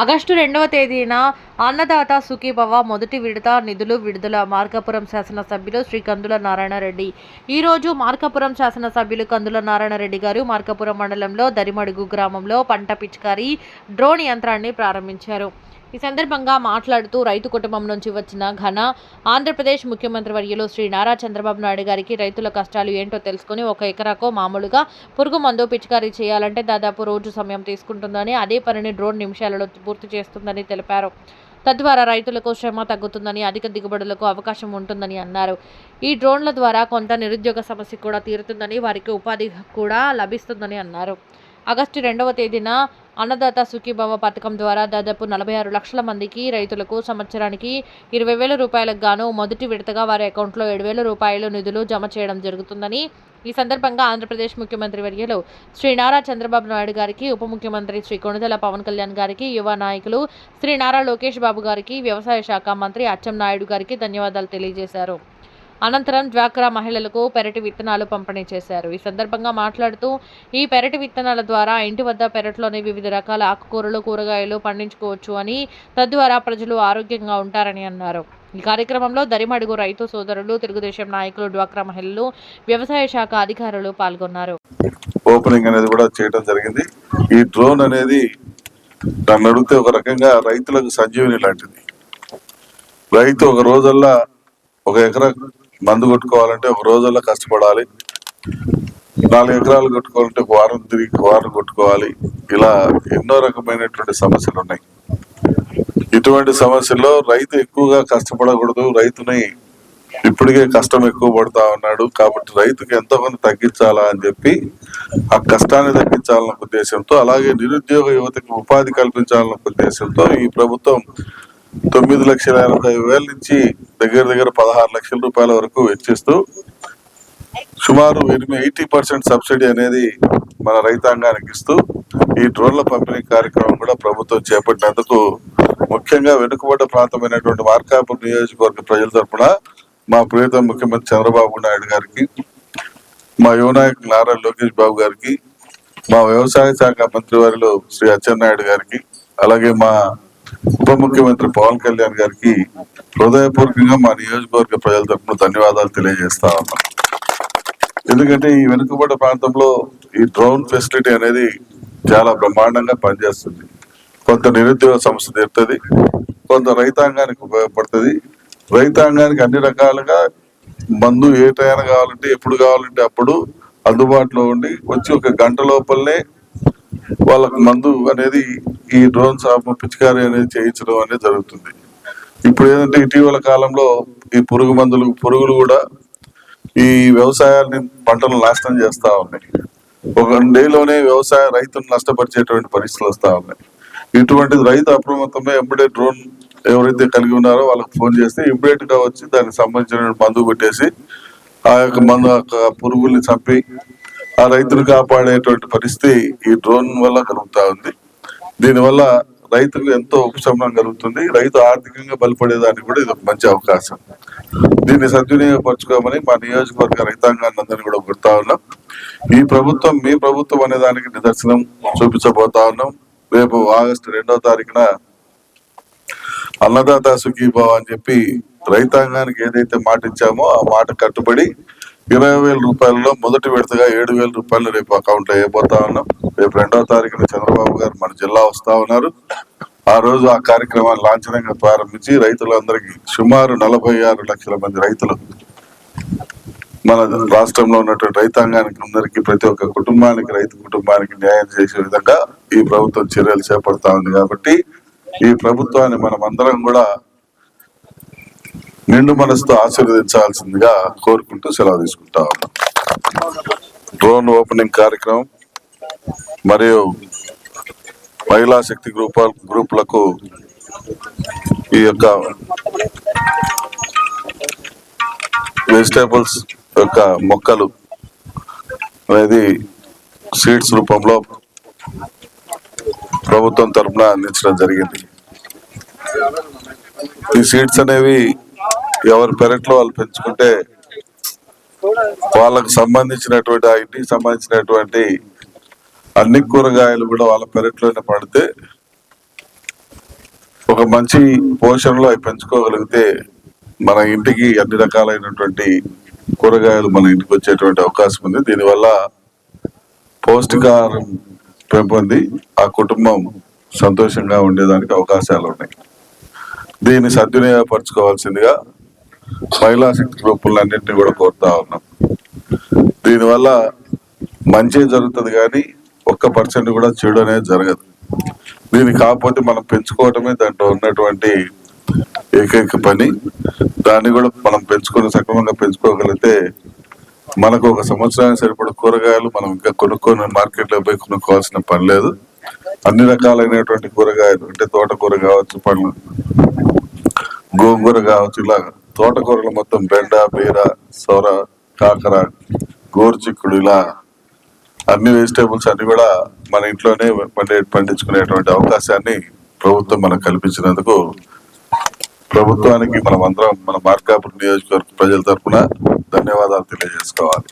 August రెండవ తేదీన అన్నదాత సుఖీభవ మొదటి విడత నిధులు విడుదల మార్కాపురం శాసనసభ్యులు శ్రీ కందుల నారాయణరెడ్డి. ఈ రోజు మార్కాపురం శాసనసభ్యులు కందుల నారాయణరెడ్డి గారు మార్కాపురం మండలంలో దరిమడుగు గ్రామంలో పంట పిచికారీ డ్రోన్ యంత్రాన్ని ప్రారంభించారు. ఈ సందర్భంగా మాట్లాడుతూ రైతు కుటుంబం నుంచి వచ్చిన ఘన ఆంధ్రప్రదేశ్ ముఖ్యమంత్రి వర్యులు శ్రీ నారా చంద్రబాబు నాయుడు గారికి రైతుల కష్టాలు ఏంటో తెలుసుకుని ఒక ఎకరాకు మామూలుగా పురుగు మందు పిచికారీ చేయాలంటే దాదాపు రోజు సమయం తీసుకుంటుందని అదే పనిని డ్రోన్ నిమిషాలలో పూర్తి చేస్తుందని తెలిపారు. తద్వారా రైతులకు శ్రమ తగ్గుతుందని అధిక దిగుబడులకు అవకాశం ఉంటుందని అన్నారు. ఈ డ్రోన్ల ద్వారా కొంత నిరుద్యోగ సమస్య కూడా తీరుతుందని వారికి ఉపాధి కూడా లభిస్తుందని అన్నారు. ఆగస్టు రెండవ తేదీన అన్నదాత సుఖీభవ పథకం ద్వారా దాదాపు నలభై ఆరు లక్షల మందికి రైతులకు సంవత్సరానికి ఇరవై వేల రూపాయలకు గాను మొదటి విడతగా వారి అకౌంట్లో ఏడు వేల రూపాయలు నిధులు జమ చేయడం జరుగుతుందని ఈ సందర్భంగా ఆంధ్రప్రదేశ్ ముఖ్యమంత్రి వర్యులు శ్రీ నారా చంద్రబాబు నాయుడు గారికి ఉప ముఖ్యమంత్రి శ్రీ కొణిదెల పవన్ కళ్యాణ్ గారికి యువ నాయకులు శ్రీ నారా లోకేష్ బాబు గారికి వ్యవసాయ శాఖ మంత్రి అచ్చెం నాయుడు గారికి ధన్యవాదాలు తెలియజేశారు. అనంతరం డ్వాక్రా మహిళలకు పెరటి విత్తనాలు పంపిణీ చేశారు. ఈ సందర్భంగా మాట్లాడుతూ ఈ పెరటి విత్తనాల ద్వారా ఇంటి వద్ద పెరట్లోని వివిధ రకాల ఆకుకూరలు కూరగాయలు పండించుకోవచ్చు అని తద్వారా ప్రజలు ఆరోగ్యంగా ఉంటారని అన్నారు. ఈ కార్యక్రమంలో దరిమడుగు రైతు సోదరులు తెలుగుదేశం నాయకులు డ్వాక్రా మహిళలు వ్యవసాయ శాఖ అధికారులు పాల్గొన్నారు. ఓపెనింగ్ అనేది కూడా చేయడం జరిగింది. ఈ డ్రోన్ అనేది నన్ను అడిగితే ఒక రకంగా రైతులకు సంజీవిని లాంటిది. రైతు ఒక రోజల్లా ఒక ఎకరా మందు కొట్టుకోవాలంటే ఒక రోజుల్లో కష్టపడాలి. నాలుగు ఎకరాలు కొట్టుకోవాలంటే ఒక వారం తిరిగి వారం కొట్టుకోవాలి. ఇలా ఎన్నో రకమైనటువంటి సమస్యలు ఉన్నాయి. ఇటువంటి సమస్యల్లో రైతు ఎక్కువగా కష్టపడకూడదు. రైతుని ఇప్పటికే కష్టం ఎక్కువ పడతా ఉన్నాడు. కాబట్టి రైతుకి ఎంతో కొంత తగ్గించాలా అని చెప్పి ఆ కష్టాన్ని తగ్గించాలన్న ఉద్దేశంతో అలాగే నిరుద్యోగ యువతకి ఉపాధి కల్పించాలన్న ఉద్దేశంతో ఈ ప్రభుత్వం తొమ్మిది లక్షల ఎనభై వేల నుంచి దగ్గర దగ్గర పదహారు లక్షల రూపాయల వరకు వెచ్చిస్తూ సుమారు ఎనిమిది ఎయిటీ పర్సెంట్ సబ్సిడీ అనేది మన రైతాంగానికి ఇస్తూ ఈ డ్రోన్ల పంపిణీ కార్యక్రమం కూడా ప్రభుత్వం చేపట్టినందుకు ముఖ్యంగా వెనుకబడ్డ ప్రాంతమైనటువంటి మార్కాపూర్ నియోజకవర్గ ప్రజల తరఫున మా ప్రియతమ ముఖ్యమంత్రి చంద్రబాబు నాయుడు గారికి మా యువనాయకులు నారా లోకేష్ బాబు గారికి మా వ్యవసాయ శాఖ మంత్రివర్యులు శ్రీ అచ్చెన్నాయుడు గారికి అలాగే మా ఉప ముఖ్యమంత్రి పవన్ కళ్యాణ్ గారికి హృదయపూర్వకంగా మా నియోజకవర్గ ప్రజల తరఫున ధన్యవాదాలు తెలియజేస్తా ఉన్నాం. ఎందుకంటే ఈ వెనుకబడ్డ ప్రాంతంలో ఈ డ్రోన్ ఫెసిలిటీ అనేది చాలా బ్రహ్మాండంగా పనిచేస్తుంది. కొంత నిరుద్యోగ సమస్య తీరుతుంది కొంత రైతాంగానికి ఉపయోగపడుతుంది. రైతాంగానికి అన్ని రకాలుగా మందు ఏ టైం కావాలంటే ఎప్పుడు కావాలంటే అప్పుడు అందుబాటులో ఉండి వచ్చి ఒక గంట లోపలనే వాళ్ళకు మందు అనేది ఈ డ్రోన్ సాపు పిచికారీ అనేది చేయించడం అనేది జరుగుతుంది. ఇప్పుడు ఏంటంటే ఇటీవల కాలంలో ఈ పురుగు మందులు పురుగులు కూడా ఈ వ్యవసాయాన్ని పంటలు నాశనం చేస్తూ ఉన్నాయి. ఒక డేలోనే వ్యవసాయ రైతును నష్టపరిచేటువంటి పరిస్థితులు వస్తూ ఉన్నాయి. ఇటువంటి రైతు అప్రమత్తమే ఎంబడే డ్రోన్ ఎవరైతే కలిగి ఉన్నారో వాళ్ళకి ఫోన్ చేస్తే ఇమ్మీడియట్గా వచ్చి దానికి సంబంధించిన మందు కొట్టేసి ఆ యొక్క మందు యొక్క పురుగుల్ని చంపి ఆ రైతును కాపాడేటువంటి పరిస్థితి ఈ డ్రోన్ వల్ల కలుగుతా ఉంది. దీనివల్ల రైతుకు ఎంతో ఉపశమనం కలుగుతుంది. రైతు ఆర్థికంగా బలపడేదానికి కూడా ఇది ఒక మంచి అవకాశం. దీన్ని సద్వినియోగపరచుకోమని మా నియోజకవర్గ రైతాంగాన్ని అందరినీ కూడా కొడతా ఉన్నాం. ఈ ప్రభుత్వం మీ ప్రభుత్వం అనే దానికి నిదర్శనం చూపించబోతా ఉన్నాం. రేపు ఆగస్టు రెండవ తారీఖున అన్నదాత సుఖీభావ అని చెప్పి రైతాంగానికి ఏదైతే మాట ఇచ్చామో ఆ మాట కట్టుబడి ఇరవై వేల రూపాయలలో మొదటి విడతగా ఏడు వేల రూపాయలు రేపు అకౌంట్లో వేయబోతా ఉన్నాం. రేపు రెండవ తారీఖున చంద్రబాబు గారు మన జిల్లా వస్తా ఉన్నారు. ఆ రోజు ఆ కార్యక్రమాన్ని లాంఛనంగా ప్రారంభించి రైతులందరికీ సుమారు నలభై ఆరు లక్షల మంది రైతులు మన రాష్ట్రంలో ఉన్నటువంటి రైతాంగానికి అందరికీ ప్రతి ఒక్క కుటుంబానికి రైతు కుటుంబానికి న్యాయం చేసే విధంగా ఈ ప్రభుత్వం చర్యలు చేపడతా ఉంది కాబట్టి ఈ ప్రభుత్వాన్ని మనం అందరం కూడా నిండు మనసుతో ఆశీర్వదించాల్సిందిగా కోరుకుంటూ సెలవు తీసుకుంటా డ్రోన్ ఓపెనింగ్ కార్యక్రమం మరియు మహిళా శక్తి గ్రూప్ గ్రూపులకు ఈ యొక్క వెజిటేబుల్స్ యొక్క మొక్కలు అనేది సీడ్స్ రూపంలో ప్రభుత్వం తరఫున అందించడం జరిగింది. ఈ సీడ్స్ అనేవి ఎవరి పెరట్లో వాళ్ళు పెంచుకుంటే వాళ్ళకు సంబంధించినటువంటి ఆ ఇంటికి సంబంధించినటువంటి అన్ని కూరగాయలు కూడా వాళ్ళ పెరట్లోనే పడితే ఒక మంచి పోషణలో అవి పెంచుకోగలిగితే మన ఇంటికి అన్ని రకాలైనటువంటి కూరగాయలు మన ఇంటికి వచ్చేటువంటి అవకాశం ఉంది. దీనివల్ల పౌష్టికాహారం పెంపొంది ఆ కుటుంబం సంతోషంగా ఉండేదానికి అవకాశాలు ఉన్నాయి. దీన్ని సద్వినియోగపరచుకోవాల్సిందిగా మహిళా శక్తి గ్రూపులన్నింటినీ కూడా కోరుతా ఉన్నాం. దీనివల్ల మంచి జరుగుతుంది కానీ ఒక్క పర్సెంట్ కూడా చెడు అనేది జరగదు. దీని కాకపోతే మనం పెంచుకోవటమే దాంట్లో ఉన్నటువంటి ఏకైక పని. దాన్ని కూడా మనం పెంచుకొని సక్రమంగా పెంచుకోగలిగితే మనకు ఒక సంవత్సరానికి సరిపడే కూరగాయలు మనం ఇంకా కొనుక్కొని మార్కెట్లో పోయి కొనుక్కోవాల్సిన పని లేదు. అన్ని రకాలైనటువంటి కూరగాయలు అంటే తోటకూర కావచ్చు పండ్లు గోంగూర కావచ్చు ఇలా తోటకూరలు మొత్తం బెండ బీర సొర కాకర గోరుచిక్కుడు ఇలా అన్ని వెజిటేబుల్స్ అన్ని కూడా మన ఇంట్లోనే పండి పండించుకునేటువంటి అవకాశాన్ని ప్రభుత్వం మనకు కల్పించినందుకు ప్రభుత్వానికి మనం అందరం మన మార్కాపురం నియోజకవర్గ ప్రజల తరఫున ధన్యవాదాలు తెలియజేసుకోవాలి.